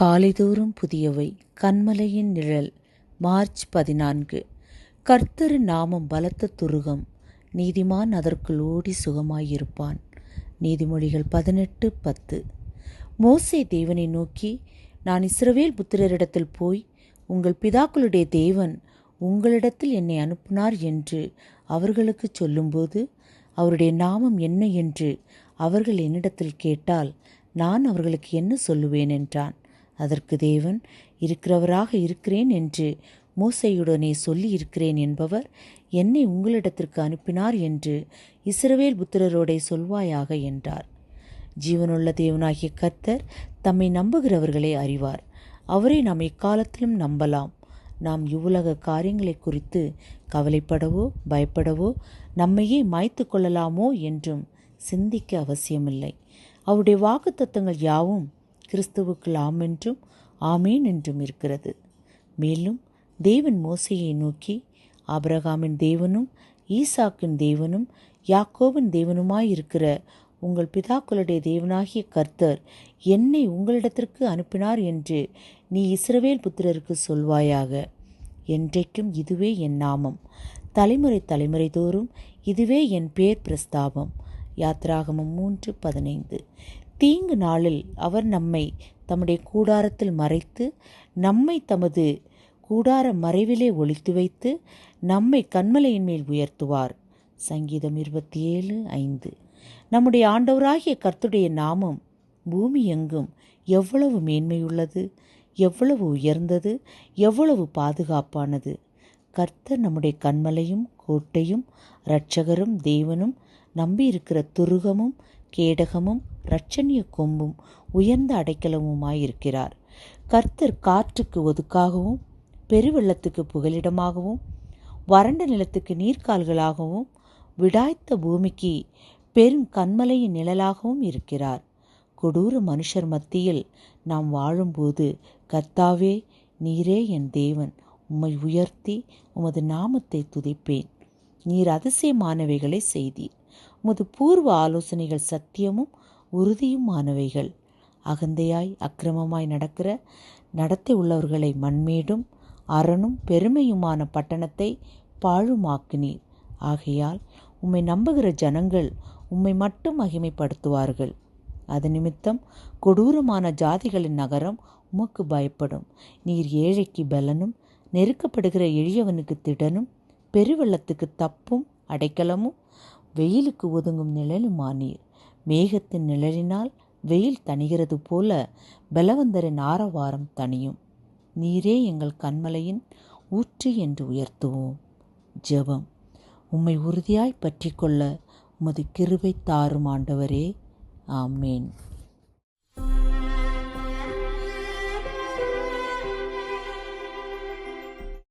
காலைதோறும் புதியவை. கண்மலையின் நிழல். மார்ச் பதினான்கு. கர்த்தரு நாமம் பலத்த துருகம். நீதிமான் அதற்குள் ஓடி சுகமாயிருப்பான். நீதிமொழிகள் பதினெட்டு பத்து. மோசே தேவனை நோக்கி நான் இஸ்ரவேல் புத்திரரிடத்தில் போய் உங்கள் பிதாக்களுடைய தேவன் உங்களிடத்தில் என்னை அனுப்பினார் என்று அவர்களுக்கு சொல்லும்போது அவருடைய நாமம் என்ன என்று அவர்கள் என்னிடத்தில் கேட்டால் நான் அவர்களுக்கு என்ன சொல்லுவேன்? என்றான். அதற்கு தேவன் இருக்கிறவராக இருக்கிறேன் என்று மோசையுடனே சொல்லி இருக்கிறேன் என்பவர் என்னை உங்களிடத்திற்கு அனுப்பினார் என்று இஸ்ரவேல் புத்திரரோடே சொல்வாயாக என்றார். ஜீவனுள்ள தேவனாகிய கர்த்தர் தம்மை நம்புகிறவர்களை அறிவார். அவரை நாம் எக்காலத்திலும் நம்பலாம். நாம் இவ்வுலக காரியங்களை குறித்து கவலைப்படவோ பயப்படவோ நம்மையே மாய்த்து கொள்ளலாமோ என்றும் சிந்திக்க அவசியமில்லை. அவருடைய வாக்குத்தத்தங்கள் யாவும் கிறிஸ்துவுக்குள் ஆம் என்றும் ஆமேன் என்றும் இருக்கிறது. மேலும் தேவன் மோசையை நோக்கி ஆபிரகாமின் தேவனும் ஈசாக்கின் தேவனும் யாக்கோவின் தேவனுமாயிருக்கிற உங்கள் பிதாக்களுடைய தேவனாகிய கர்த்தர் என்னை உங்களிடத்திற்கு அனுப்பினார் என்று நீ இஸ்ரவேல் புத்திரருக்கு சொல்வாயாக. என்றைக்கும் இதுவே என் நாமம். தலைமுறை தலைமுறை தோறும் இதுவே என் பேர் பிரஸ்தாபம். யாத்ராகமம் மூன்று பதினைந்து. தீங்கு நாளில் அவர் நம்மை தம்முடைய கூடாரத்தில் மறைத்து நம்மை தமது கூடார மறைவிலே ஒழித்து வைத்து நம்மை கண்மலையின் மேல் உயர்த்துவார். சங்கீதம் இருபத்தி ஏழு ஐந்து. நம்முடைய ஆண்டவராகிய கர்த்துடைய நாமம் பூமி எங்கும் எவ்வளவு மேன்மையுள்ளது எவ்வளவு உயர்ந்தது எவ்வளவு பாதுகாப்பானது. கர்த்தர் நம்முடைய கண்மலையும் கோட்டையும் இரட்சகரும் தேவனும் நம்பியிருக்கிற துருகமும் கேடகமும் இரட்சணிய கொம்பும் உயர்ந்த அடைக்கலமுமாயிருக்கிறார். கர்த்தர் காற்றுக்கு ஒதுக்காகவும் பெருவெள்ளத்துக்கு புகலிடமாகவும் வறண்ட நிலத்துக்கு நீர்க்கால்களாகவும் விடாய்த்த பூமிக்கு பெரும் கண்மலையின் நிழலாகவும் இருக்கிறார். கொடூர மனுஷர் மத்தியில் நாம் வாழும்போது கர்த்தாவே நீரே என் தேவன் உம்மை உயர்த்தி உமது நாமத்தை துதிப்பேன். நீர் அதிசயமானவைகளை செய்தீர். உமது பூர்வ ஆலோசனைகள் சத்தியமும் உறுதியுமானவைகள் அகந்தையாய் அக்கிரமமாய் நடக்கிற நடத்தை உள்ளவர்களை மண்மேடும் அரணும் பெருமையுமான பட்டணத்தை பாழுமாக்கினீர். ஆகையால் உம்மை நம்புகிற ஜனங்கள் உம்மை மட்டும் மகிமைப்படுத்துவார்கள். அது நிமித்தம் கொடூரமான ஜாதிகளின் நகரம் உமக்கு பயப்படும். நீர் ஏழைக்கு பலனும் நெருக்கப்படுகிற எளியவனுக்கு திடனும் பெருவெள்ளத்துக்கு தப்பும் அடைக்கலமும் வெயிலுக்கு ஒதுங்கும் நிழலுமானீர் மேகத்தின் நிழலினால் வெயில் தணிகிறது போல பலவந்தரின் ஆரவாரம் தணியும். நீரே எங்கள் கண்மலையின் ஊற்று என்று உயர்த்துவோம். ஜெபம். உம்மை உறுதியாய் பற்றி கொள்ள உமது கிருபை தாரும் ஆண்டவரே. ஆமேன்.